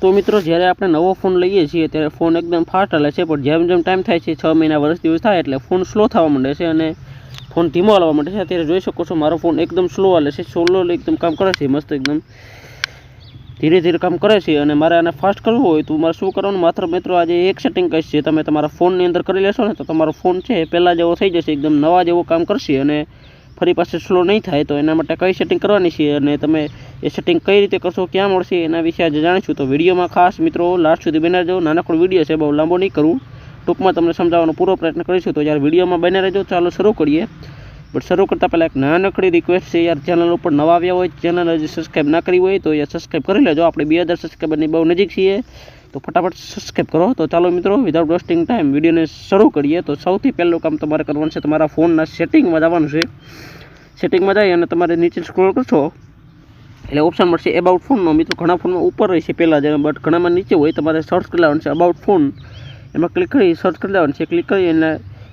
તો મિત્રો, જ્યારે આપણે નવો ફોન લઈએ છીએ, ત્યારે ફોન એકદમ ફાસ્ટ હાલે છે, પણ જેમ જેમ ટાઈમ થાય છે, છ મહિના વર્ષ દિવસ થાય એટલે ફોન સ્લો થવા માંડે છે અને ફોન ધીમો હાલવા માંડે છે. અત્યારે જોઈ શકો છો, મારો ફોન એકદમ સ્લો હાલે છે સોલો એકદમ કામ કરે છે, મસ્ત એકદમ ધીરે ધીરે કામ કરે છે અને મારે આને ફાસ્ટ કરવું હોય તો મારે શું કરવાનું? માત્ર મિત્રો, આજે એક સેટિંગ કહીશ છે તમે તમારા ફોનની અંદર કરી લેશો ને, તો તમારો ફોન છે પહેલાં જેવો થઈ જશે, એકદમ નવા જેવો કામ કરશે અને ફરી પાસે સ્લો નહીં થાય, તો એના માટે કઈ સેટિંગ કરવાની છે અને તમે એ સેટિંગ કઈ રીતે કરશો, ક્યાં મળશે, એના વિશે આજે જાણીશું. તો વિડીયોમાં ખાસ મિત્રો લાસ્ટ સુધી બને રહેજો. નાનકડો વીડિયો છે, બહુ લાંબો નહીં કરું. ટૂંકમાં તમને સમજાવવાનો પૂરો પ્રયત્ન કરીશું. તો યાર વિડીયોમાં બને રહેજો, ચાલો શરૂ કરીએ. બટ શરૂ કરતાં પહેલાં એક નાનકડી રિક્વેસ્ટ છે. યાર ચેનલ ઉપર નવા આવ્યા હોય ચેનલ હજી સબસ્ક્રાઈબ ના કરી હોય, તો યાર સબસ્ક્રાઈબ કરી લેજો. આપણે બે હજાર સબસ્ક્રાઈબરની બહુ નજીક છીએ. તો ફટાફટ સબસ્ક્રાઈબ કરો. તો ચાલો મિત્રો વિધાઉટ વેસ્ટિંગ ટાઈમ વિડીયોને શરૂ કરીએ. તો સૌથી પહેલું કામ તમારે કરવાનું છે, તમારા ફોનના સેટિંગમાં જવાનું છે. સેટિંગમાં જઈ અને તમારે નીચે સ્ક્રોલ કરશો. એટલે ઓપ્શન મળશે એબાઉટ ફોનનો મિત્રો, ઘણા ફોનમાં ઉપર હોય છે પહેલાં જ બટ ઘણામાં નીચે હોય, તમારે સર્ચ કરી લેવાનું છે અબાઉટ ફોન એમાં ક્લિક કરી સર્ચ કરી લેવાનું છે. ક્લિક કરી અને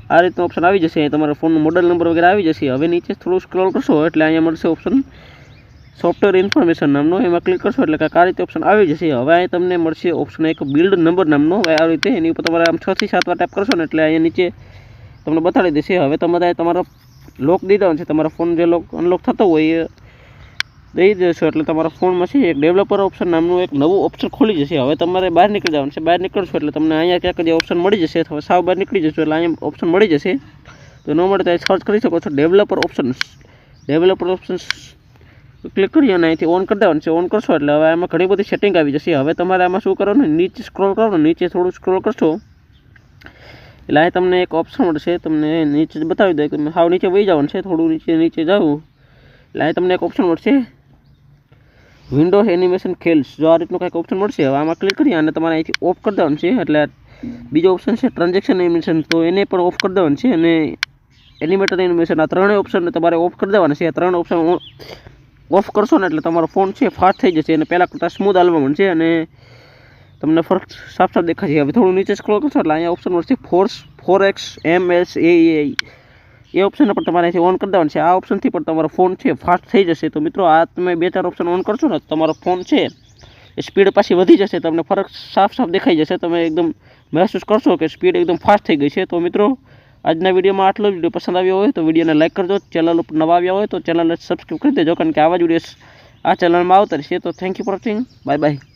આ રીતનું ઓપ્શન આવી જશે. તમારા ફોનનો મોડલ નંબર વગેરે આવી જશે. હવે નીચે થોડું સ્ક્રોલ કરશો, એટલે અહીંયા મળશે ઓપ્શન સોફ્ટવેર ઇન્ફોર્મેશન નામનો એમાં ક્લિક કરશો એટલે કાંઈક રીતે ઓપ્શન આવી જશે. હવે અહીં તમને મળશે ઓપ્શન એક બિલ્ડ નંબર નામનો. હવે આ રીતે એની ઉપર તમારે આમ છ થી સાત વાર ટાઈપ કરશો ને એટલે અહીંયા નીચે તમને બતાડી દેશે. હવે તમારે તમારો લોક દીધા છે. તમારા ફોન જે લોક અનલોક થતો હોય એ દઈ દેશો. એટલે તમારા ફોનમાં છે એક ડેવલપર ઓપ્શન નામનું એક નવું ઓપ્શન ખોલી જશે. હવે તમારે બહાર નીકળી જવાનું છે. બહાર નીકળશો એટલે તમને અહીંયા ક્યાંક જે ઓપ્શન મળી જશે અથવા સાવ બહાર નીકળી જશો એટલે અહીંયા ઓપ્શન મળી જશે. તો ન મળે તો સર્ચ કરી શકો છો. Developer options developer options click કરી અને અહીંથી ઓન કરી દેવાનું છે. ઓન કરશો એટલે હવે આમાં ઘણી બધી સેટિંગ આવી જશે. હવે તમારે આમાં શું કરવાનું? નીચે સ્ક્રોલ કરવાનું. નીચે થોડું સ્ક્રોલ કરશો. એટલે અહીં તમને એક ઓપ્શન મળશે. તમને નીચે બતાવી દે કે હાવ નીચે વહી જવાનું છે. થોડું નીચે નીચે જવું એટલે અહીં તમને એક ઓપ્શન મળશે. વિન્ડો એનિમેશન ખેલ્સ જો આ રીતનું કંઈક ઓપ્શન મળશે, હવે આમાં ક્લિક કરી અને તમારે અહીંથી ઓફ કરી દેવાનું છે. એટલે બીજો ઓપ્શન છે ટ્રાન્ઝેક્શન એનિમેશન તો એને પણ ઓફ કરી દેવાનું છે અને એનિમેટર એનિમેશન આ ત્રણેય ઓપ્શનને તમારે ઓફ કરી દેવાના છે. આ ત્રણ ઓપ્શન ઓફ કરશો ને એટલે તમારો ફોન છે ફાસ્ટ થઈ જશે. અને પહેલાં કરતાં સ્મૂથ હાલવા મળશે અને તમને ફરક સાફ સાફ દેખાશે. હવે થોડું નીચે સ્ક્રોલ કરશો એટલે અહીંયા ઓપ્શન મળશે force four X M S A A option પણ તમારે અહીંથી ઓન કરી દેવાનું છે. આ ઓપ્શનથી પણ તમારો ફોન છે ફાસ્ટ થઈ જશે. તો મિત્રો, આ તમે બે ચાર ઓપ્શન ઓન કરશો ને તમારો ફોન છે, એ સ્પીડ પાછી વધી જશે. તમને ફરક સાફ સાફ દેખાઈ જશે. તમે એકદમ મહેસૂસ કરશો કે સ્પીડ એકદમ ફાસ્ટ થઈ ગઈ છે. તો મિત્રો આજના વિડીયોમાં આટલો જ. વીડિયો પસંદ આવ્યો હોય તો વિડીયોને લાઇક કરજો. ચેનલ ઉપર નવા આવ્યા હોય તો ચેનલને સબસ્ક્રાઈબ કરી દેજો. કારણ કે આવા જ વીડિયો આ ચેનલમાં આવતા રહેશે. તો thank you for watching bye bye